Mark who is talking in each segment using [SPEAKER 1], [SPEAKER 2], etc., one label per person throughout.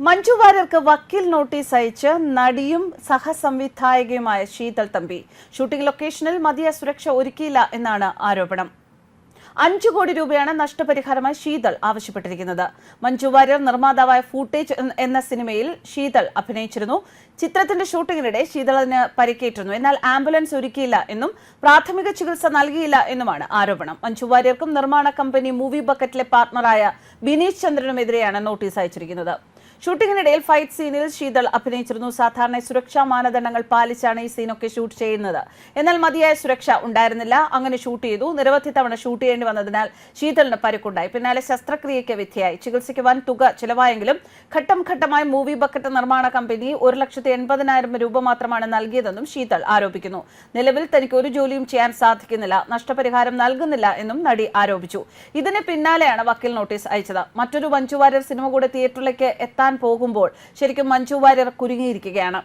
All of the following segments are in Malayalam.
[SPEAKER 1] മഞ്ജു വാര്യർക്ക് വക്കീൽ നോട്ടീസ് അയച്ച് നടിയും സഹസംവിധായകയുമായ ശീതൾ തമ്പി. ഷൂട്ടിംഗ് ലൊക്കേഷനിൽ മതിയായ സുരക്ഷ ഒരുക്കിയില്ല എന്നാണ് ആരോപണം. അഞ്ചു കോടി രൂപയാണ് നഷ്ടപരിഹാരമായി ശീതൾ ആവശ്യപ്പെട്ടിരിക്കുന്നത്. മഞ്ജു വാര്യർ നിർമ്മാതാവായ ഫൂട്ടേജ് എന്ന- എന്ന സിനിമയിൽ ശീതൾ അഭിനയിച്ചിരുന്നു. ചിത്രത്തിന്റെ ഷൂട്ടിങ്ങിനിടെ ശീതളിന് പരിക്കേറ്റിരുന്നു. എന്നാൽ ആംബുലൻസ് ഒരുക്കിയില്ല എന്നും പ്രാഥമിക ചികിത്സ നൽകിയില്ല എന്നുമാണ് ആരോപണം. മഞ്ജു വാര്യർക്കും നിർമ്മാണ കമ്പനി മൂവി ബക്കറ്റിലെ പാർട്ണറായ ബിനീഷ് ചന്ദ്രനുമെതിരെയാണ് നോട്ടീസ് അയച്ചിരിക്കുന്നത്. ഷൂട്ടിങ്ങിനിടയിൽ ഫൈറ്റ് സീനിൽ ശീതൾ അഭിനയിച്ചിരുന്നു. സാധാരണ സുരക്ഷാ മാനദണ്ഡങ്ങൾ പാലിച്ചാണ് ഈ സീനൊക്കെ ഷൂട്ട് ചെയ്യുന്നത്. എന്നാൽ മതിയായ സുരക്ഷ ഉണ്ടായിരുന്നില്ല. അങ്ങനെ ഷൂട്ട് ചെയ്തു. നിരവധി തവണ ഷൂട്ട് ചെയ്യേണ്ടി വന്നതിനാൽ ശീതളിന് പരുക്കുണ്ടായി. പിന്നാലെ ശസ്ത്രക്രിയയ്ക്ക് വിധേയായി. ചികിത്സയ്ക്ക് വൻ തുക ചിലവായെങ്കിലും ഘട്ടം ഘട്ടമായി മൂവി ബക്കറ്റ് നിർമ്മാണ കമ്പനി ഒരു ലക്ഷത്തി എൺപതിനായിരം രൂപ മാത്രമാണ് നൽകിയതെന്നും ശീതൾ ആരോപിക്കുന്നു. നിലവിൽ തനിക്ക് ഒരു ജോലിയും ചെയ്യാൻ സാധിക്കുന്നില്ല. നഷ്ടപരിഹാരം നൽകുന്നില്ല എന്നും നടി ആരോപിച്ചു. ഇതിന് പിന്നാലെയാണ് വക്കീൽ നോട്ടീസ് അയച്ചത്. മറ്റൊരു മഞ്ജു സിനിമ കൂടെ തിയേറ്ററിലേക്ക് എത്താൻ പോകുമ്പോൾ ശരിക്കും മഞ്ജു വാര്യർ കുരുങ്ങിയിരിക്കുകയാണ്.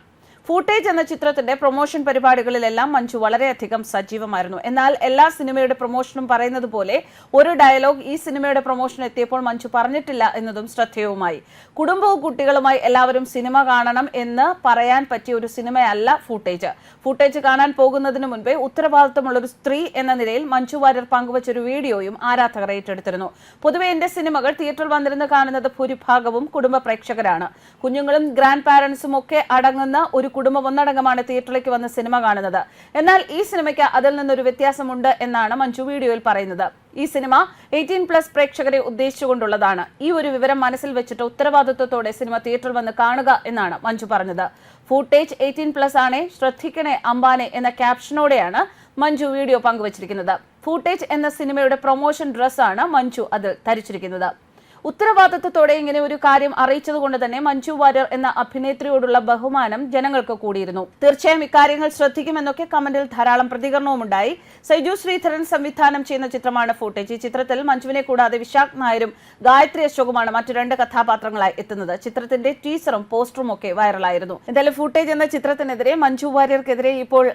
[SPEAKER 1] ഫൂട്ടേജ് എന്ന ചിത്രത്തിന്റെ പ്രൊമോഷൻ പരിപാടികളിലെല്ലാം മഞ്ജു വളരെയധികം സജീവമായിരുന്നു. എന്നാൽ എല്ലാ സിനിമയുടെ പ്രൊമോഷനും പറയുന്നത് പോലെ ഒരു ഡയലോഗ് ഈ സിനിമയുടെ പ്രൊമോഷൻ എത്തിയപ്പോൾ മഞ്ജു പറഞ്ഞിട്ടില്ല എന്നതും ശ്രദ്ധേയവുമായി. കുടുംബവും കുട്ടികളുമായി എല്ലാവരും സിനിമ കാണണം എന്ന് പറയാൻ പറ്റിയ ഒരു സിനിമയല്ല ഫൂട്ടേജ് ഫൂട്ടേജ് കാണാൻ പോകുന്നതിന് മുൻപേ ഉത്തരവാദിത്തമുള്ള ഒരു സ്ത്രീ എന്ന നിലയിൽ മഞ്ജു വാര്യർ പങ്കുവച്ച ഒരു വീഡിയോയും ആരാധകർ ഏറ്റെടുത്തിരുന്നു. പൊതുവെ എന്റെ സിനിമകൾ തിയേറ്ററിൽ വന്നിരുന്ന് കാണുന്നത് ഭൂരിഭാഗവും കുടുംബ പ്രേക്ഷകരാണ്. കുഞ്ഞുങ്ങളും ഗ്രാൻഡ് പാരന്റ്സും ഒക്കെ അടങ്ങുന്ന ഒരു കുടുംബം ഒന്നടങ്കമാണ് തിയേറ്ററിലേക്ക് വന്ന് സിനിമ കാണുന്നത്. എന്നാൽ ഈ സിനിമയ്ക്ക് അതിൽ നിന്നൊരു വ്യത്യാസമുണ്ട് എന്നാണ് മഞ്ജു വീഡിയോയിൽ പറയുന്നത്. ഈ സിനിമ എയ്റ്റീൻ പ്ലസ് പ്രേക്ഷകരെ ഉദ്ദേശിച്ചുകൊണ്ടുള്ളതാണ്. ഈ ഒരു വിവരം മനസ്സിൽ വെച്ചിട്ട് ഉത്തരവാദിത്വത്തോടെ സിനിമ തിയേറ്ററിൽ വന്ന് കാണുക എന്നാണ് മഞ്ജു പറഞ്ഞത്. ഫൂട്ടേജ് എയ്റ്റീൻ പ്ലസ് ആണേ ശ്രദ്ധിക്കണേ അംബാനെ എന്ന ക്യാപ്ഷനോടെയാണ് മഞ്ജു വീഡിയോ പങ്കുവച്ചിരിക്കുന്നത്. ഫൂട്ടേജ് എന്ന സിനിമയുടെ പ്രൊമോഷൻ ഡ്രസ്സാണ് മഞ്ജു അതിൽ ധരിച്ചിരിക്കുന്നത്. ഉത്തരവാദിത്വത്തോടെ ഇങ്ങനെ ഒരു കാര്യം അറിയിച്ചത് കൊണ്ട് തന്നെ മഞ്ജു വാര്യർ എന്ന അഭിനേത്രിയോടുള്ള ബഹുമാനം ജനങ്ങൾക്ക് കൂടിയിരുന്നു. തീർച്ചയായും ഇക്കാര്യങ്ങൾ ശ്രദ്ധിക്കുമെന്നൊക്കെ കമന്റിൽ ധാരാളം പ്രതികരണവും ഉണ്ടായി സൈജു ശ്രീധരൻ സംവിധാനം ചെയ്യുന്ന ചിത്രമാണ് ഫൂട്ടേജ് ഈ ചിത്രത്തിൽ മഞ്ജുവിനെ കൂടാതെ വിശാഖ് നായരും ഗായത്രി അശോകുമാണ് മറ്റു രണ്ട് കഥാപാത്രങ്ങളായി എത്തുന്നത്. ചിത്രത്തിന്റെ ടീസറും പോസ്റ്ററും ഒക്കെ വൈറലായിരുന്നു എന്തായാലും ഫൂട്ടേജ് എന്ന ചിത്രത്തിനെതിരെ മഞ്ജു വാര്യർക്കെതിരെ ഇപ്പോൾ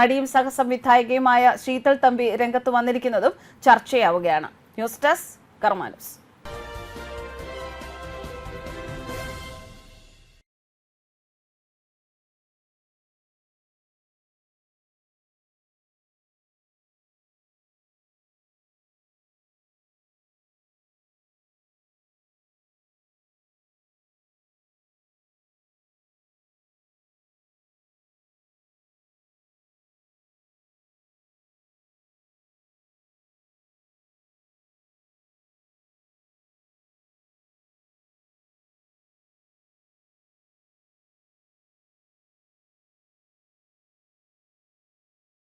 [SPEAKER 1] നടിയും സഹസംവിധായകയുമായ ശീതൾ തമ്പി രംഗത്ത് വന്നിരിക്കുന്നതും ചർച്ചയാവുകയാണ്. News desk കർമാനൂസ്